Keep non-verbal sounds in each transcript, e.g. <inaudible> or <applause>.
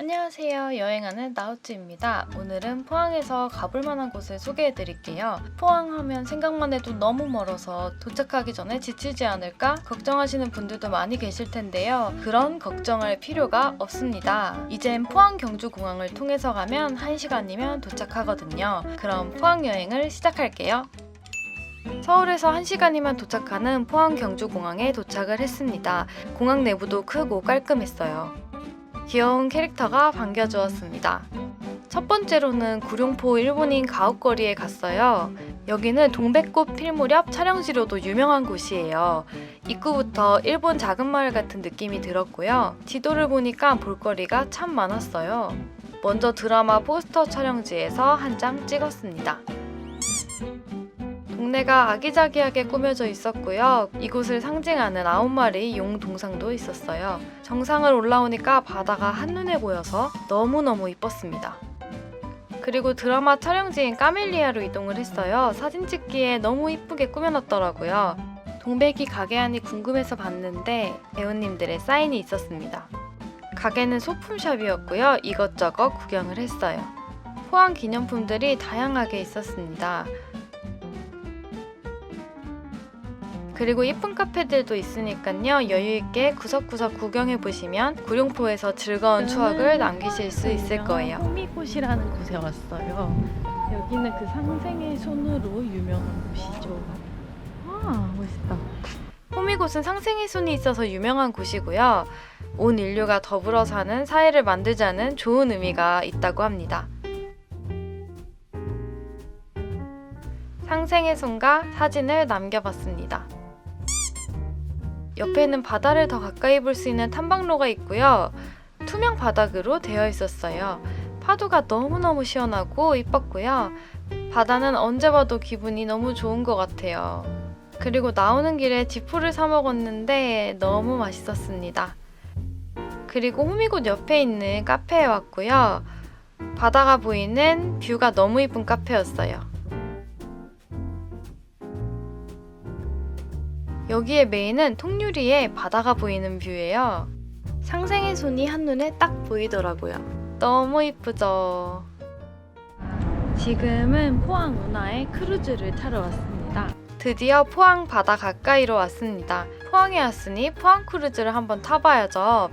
안녕하세요. 여행하는 나우츠입니다. 오늘은 포항에서 가볼 만한 곳을 소개해 드릴게요. 포항 하면 생각만 해도 너무 멀어서 도착하기 전에 지치지 않을까 걱정하시는 분들도 많이 계실 텐데요. 그런 걱정할 필요가 없습니다. 이젠 포항 경주 공항을 통해서 가면 1시간이면 도착하거든요. 그럼 포항 여행을 시작할게요. 서울에서 1시간이면 도착하는 포항 경주 공항에 도착을 했습니다. 공항 내부도 크고 깔끔했어요. 귀여운 캐릭터가 반겨주었습니다. 첫 번째로는 구룡포 일본인 가옥거리에 갔어요. 여기는 동백꽃 필 무렵 촬영지로도 유명한 곳이에요. 입구부터 일본 작은 마을 같은 느낌이 들었고요. 지도를 보니까 볼거리가 참 많았어요. 먼저 드라마 포스터 촬영지에서 한 장 찍었습니다. 동네가 아기자기하게 꾸며져 있었고요. 이곳을 상징하는 아홉 마리 용 동상도 있었어요. 정상을 올라오니까 바다가 한눈에 보여서 너무너무 이뻤습니다. 그리고 드라마 촬영지인 까멜리아로 이동을 했어요. 사진 찍기에 너무 이쁘게 꾸며놨더라고요. 동백이 가게 안이 궁금해서 봤는데 배우님들의 사인이 있었습니다. 가게는 소품샵이었고요. 이것저것 구경을 했어요. 포항 기념품들이 다양하게 있었습니다. 그리고 예쁜 카페들도 있으니까요. 여유 있게 구석구석 구경해 보시면 구룡포에서 즐거운 추억을 남기실 수 있을 거예요. 호미곶이라는 곳에 왔어요. 여기는 그 상생의 손으로 유명한 곳이죠. 아 멋있다. 호미곶은 상생의 손이 있어서 유명한 곳이고요. 온 인류가 더불어 사는 사회를 만들자는 좋은 의미가 있다고 합니다. 상생의 손과 사진을 남겨봤습니다. 옆에는 바다를 더 가까이 볼 수 있는 탐방로가 있고요. 투명 바닥으로 되어 있었어요. 파도가 너무너무 시원하고 이뻤고요. 바다는 언제 봐도 기분이 너무 좋은 것 같아요. 그리고 나오는 길에 지포를 사 먹었는데 너무 맛있었습니다. 그리고 호미곶 옆에 있는 카페에 왔고요. 바다가 보이는 뷰가 너무 이쁜 카페였어요. 여기에 메인은 통유리에 바다가 보이는 뷰예요. 상생의 손이 한눈에 딱 보이더라고요. 너무 이쁘죠? 지금은 포항 운하에 크루즈를 타러 왔습니다. 드디어 포항 바다 가까이로 왔습니다. 포항에 왔으니 포항 크루즈를 한번 타봐야죠.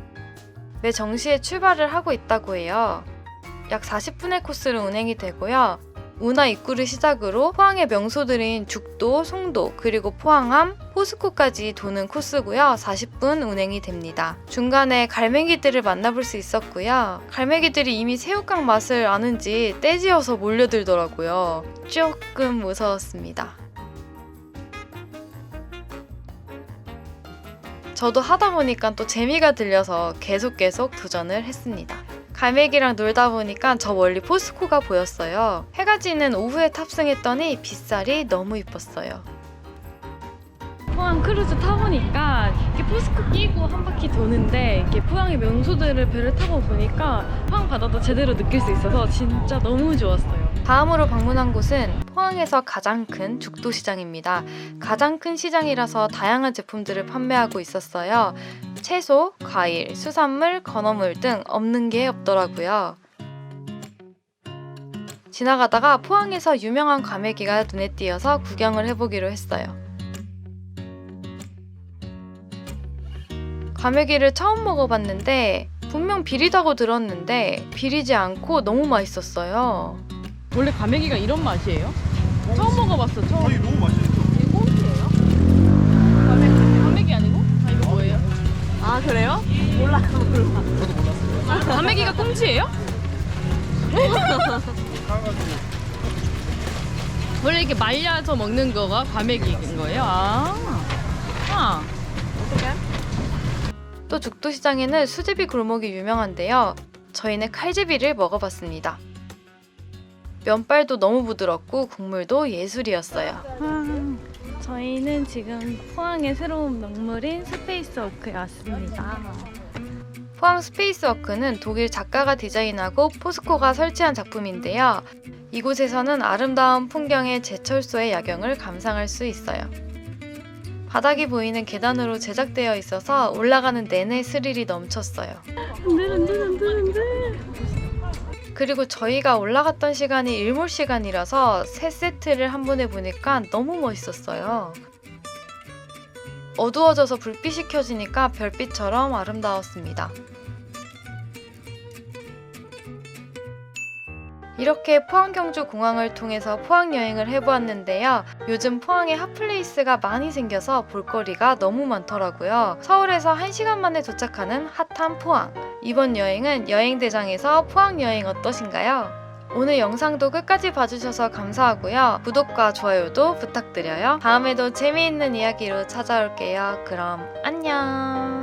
매 정시에 출발을 하고 있다고 해요. 약 40분의 코스로 운행이 되고요. 운하 입구를 시작으로 포항의 명소들인 죽도, 송도, 그리고 포항암, 포스코까지 도는 코스고요. 40분 운행이 됩니다. 중간에 갈매기들을 만나볼 수 있었고요. 갈매기들이 이미 새우깡 맛을 아는지 떼지어서 몰려들더라고요. 조금 무서웠습니다. 저도 하다 보니까 또 재미가 들려서 계속 계속 도전을 했습니다. 갈매기랑 놀다 보니까 저 멀리 포스코가 보였어요. 해가 지는 오후에 탑승했더니 빗살이 너무 이뻤어요. 포항 크루즈 타보니까 이렇게 포스코 끼고 한 바퀴 도는데 이렇게 포항의 명소들을 배를 타고 보니까 포항 바다도 제대로 느낄 수 있어서 진짜 너무 좋았어요. 다음으로 방문한 곳은 포항에서 가장 큰 죽도시장입니다. 가장 큰 시장이라서 다양한 제품들을 판매하고 있었어요. 채소, 과일, 수산물, 건어물 등 없는 게 없더라고요. 지나가다가 포항에서 유명한 과메기가 눈에 띄어서 구경을 해보기로 했어요. 과메기를 처음 먹어봤는데 분명 비리다고 들었는데 비리지 않고 너무 맛있었어요. 원래 과메기가 이런 맛이에요? 처음 먹어봤어, 처음. 아니 너무 맛있어. 아, 그래요? 몰라, 몰라. 저도 몰랐어요. 과메기가 꽁치예요? <laughs> 원래 이렇게 말려서 먹는 거가 과메기인 거예요? 아. 아. 어떡해? 또 죽도시장에는 수제비 골목이 유명한데요. 저희는 칼제비를 먹어봤습니다. 면발도 너무 부드럽고 국물도 예술이었어요. 아, 저희는 지금 포항의 새로운 명물인 스페이스 워크에 왔습니다. 포항 스페이스워크는 독일 작가가 디자인하고 포스코가 설치한 작품인데요. 이곳에서는 아름다운 풍경의 제철소의 야경을 감상할 수 있어요. 바닥이 보이는 계단으로 제작되어 있어서 올라가는 내내 스릴이 넘쳤어요. 흔들 흔들 흔들 흔들 그리고 저희가 올라갔던 시간이 일몰 시간이라서 세 세트를 한 번에 보니까 너무 멋있었어요. 어두워져서 불빛이 켜지니까 별빛처럼 아름다웠습니다. 이렇게 포항경주 공항을 통해서 포항 여행을 해보았는데요. 요즘 포항에 핫플레이스가 많이 생겨서 볼거리가 너무 많더라고요. 서울에서 1시간 만에 도착하는 핫한 포항. 이번 여행은 여행대장에서 포항 여행 어떠신가요? 오늘 영상도 끝까지 봐주셔서 감사하고요. 구독과 좋아요도 부탁드려요. 다음에도 재미있는 이야기로 찾아올게요. 그럼 안녕!